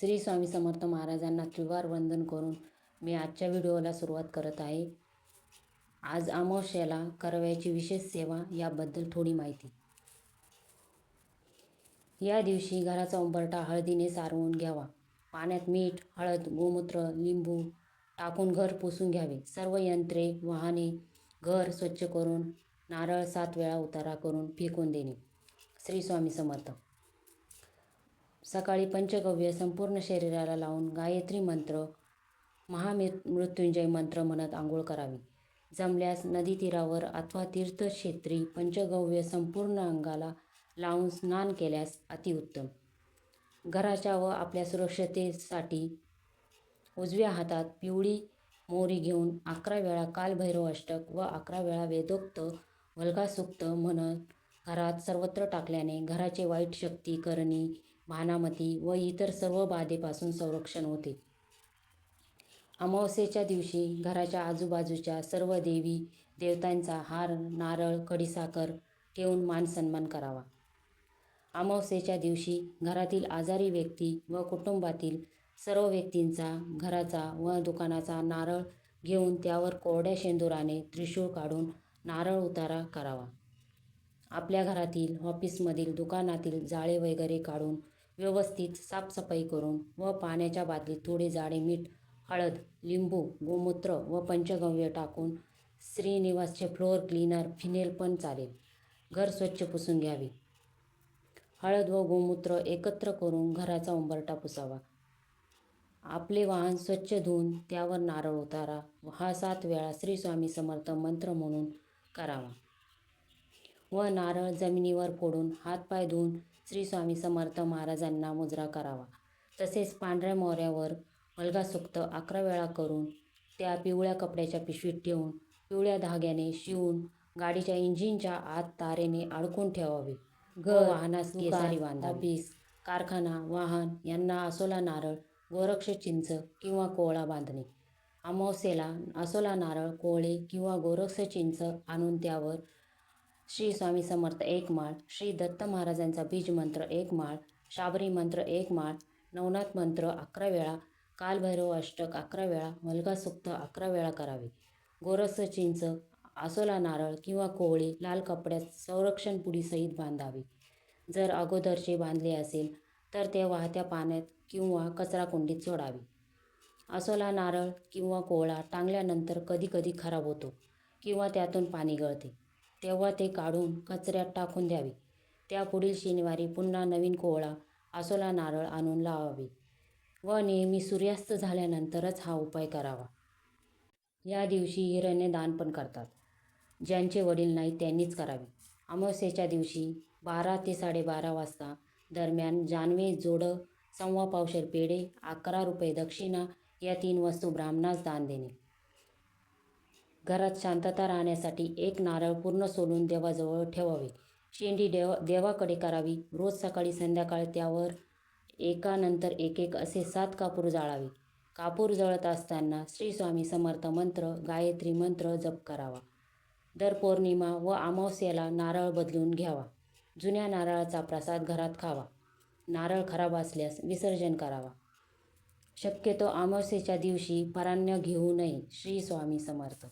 श्री स्वामी समर्थ महाराजांना त्रिवार वंदन करून मी आजच्या व्हिडिओला सुरुवात करत आहे. आज अमावस्याला करावयाची विशेष सेवा याबद्दल थोडी माहिती. या दिवशी घराचा उंबरठा हळदीने सारवून घ्यावा. पाण्यात मीठ हळद गोमूत्र लिंबू टाकून घर पुसून घ्यावे. सर्व यंत्रे वाहने घर स्वच्छ करून नारळ सात वेळा उतारा करून फेकून देणे. श्री स्वामी समर्थ सकाळी पंचगव्य संपूर्ण शरीराला लावून गायत्री मंत्र महामृत्युंजय मंत्र म्हणत आंघोळ करावी. जमल्यास नदी तीरावर अथवा तीर्थक्षेत्री पंचगव्य संपूर्ण अंगाला लावून स्नान केल्यास अतिउत्तम घराच्या व आपल्या सुरक्षतेसाठी उजव्या हातात पिवळी मोरी घेऊन अकरा वेळा कालभैरव अष्टक व अकरा वेळा वेदोक्त वल्गासुक्त म्हणत घरात सर्वत्र टाकल्याने घराचे वाईट शक्ती करणी भानामती व इतर सर्व बाधेपासून संरक्षण होते. अमावस्येच्या दिवशी घराच्या आजूबाजूच्या सर्व देवी देवतांचा हार नारळ खडीसाखर ठेवून मानसन्मान करावा. अमावस्येच्या दिवशी घरातील आजारी व्यक्ती व कुटुंबातील सर्व व्यक्तींचा घराचा व दुकानाचा नारळ घेऊन त्यावर कोरड्या शेंदुराने त्रिशूळ काढून नारळ उतारा करावा. आपल्या घरातील ऑफिसमधील दुकानातील जाळे वगैरे काढून व्यवस्थित साफसफाई करून व पाण्याच्या बादलीत थोडे जाडे मीठ हळद लिंबू गोमूत्र व पंचगव्य टाकून श्रीनिवासचे फ्लोअर क्लीनर फिनेल पण चालेल. घर स्वच्छ पुसून घ्यावे. हळद व गोमूत्र एकत्र करून घराचा उंबरटा पुसावा. आपले वाहन स्वच्छ धुवून त्यावर नारळ उतारा हा सात वेळा श्री स्वामी समर्थ मंत्र म्हणून करावा. व नारळ जमिनीवर फोडून हातपाय धुवून श्री स्वामी समर्थ महाराजांना मुजरा करावा. तसेच पांढऱ्या मोऱ्यावर वल्गासूक्त अकरा वेळा करून त्या पिवळ्या कपड्याच्या पिशवीत ठेवून पिवळ्या धाग्याने शिवून गाडीच्या इंजिनच्या आत तारेने अडकून ठेवावे. घर वाहनास केसारी बांधा ऑफिस कारखाना वाहन यांना असोला नारळ गोरक्ष चिंच किंवा कोवळा बांधणे. अमावस्येला असोला नारळ कोवळे किंवा गोरक्ष चिंच आणून त्यावर श्री स्वामी समर्थ एक माळ श्री दत्त महाराजांचा बीज मंत्र एक माळ शाबरी मंत्र एक माळ नवनाथ मंत्र अकरा वेळा कालभैरव अष्टक अकरा वेळा मलगासुक्त अकरा वेळा करावे. गोरस चिंच आसोला नारळ किंवा कोवळी लाल कपड्यात संरक्षण पुडीसहित बांधावे. जर अगोदरचे बांधले असेल तर ते वाहत्या पाण्यात किंवा कचराकुंडीत सोडावे. असोला नारळ किंवा कोवळा टांगल्यानंतर कधीकधी खराब होतो किंवा त्यातून पाणी गळते. तेव्हा ते काढून कचऱ्यात टाकून द्यावे. त्या पुढील शनिवारी पुन्हा नवीन कोवळा आसोला नारळ आणून लावावे व नेहमी सूर्यास्त झाल्यानंतरच हा उपाय करावा. या दिवशी हिरण्य दान पण करतात. ज्यांचे वडील नाही त्यांनीच करावे. अमावस्येच्या दिवशी बारा ते साडेबारा वाजता दरम्यान जानवे जोडं सव्वा पावशेर पेढे अकरा रुपये दक्षिणा या तीन वस्तू ब्राह्मणास दान देणे. घरात शांतता राहण्यासाठी एक नारळ पूर्ण सोलून देवाजवळ ठेवावे. शेंडी देव देवाकडे करावी. रोज सकाळी संध्याकाळी त्यावर एकानंतर एक एक असे सात कापूर जाळावे. कापूर जळत असताना श्री स्वामी समर्थ मंत्र गायत्री मंत्र जप करावा. दर पौर्णिमा व अमावस्याला नारळ बदलून घ्यावा. जुन्या नारळाचा प्रसाद घरात खावा. नारळ खराब असल्यास विसर्जन करावा. शक्यतो अमावस्येच्या दिवशी पराण्य घेऊ नये श्री स्वामी समर्थ.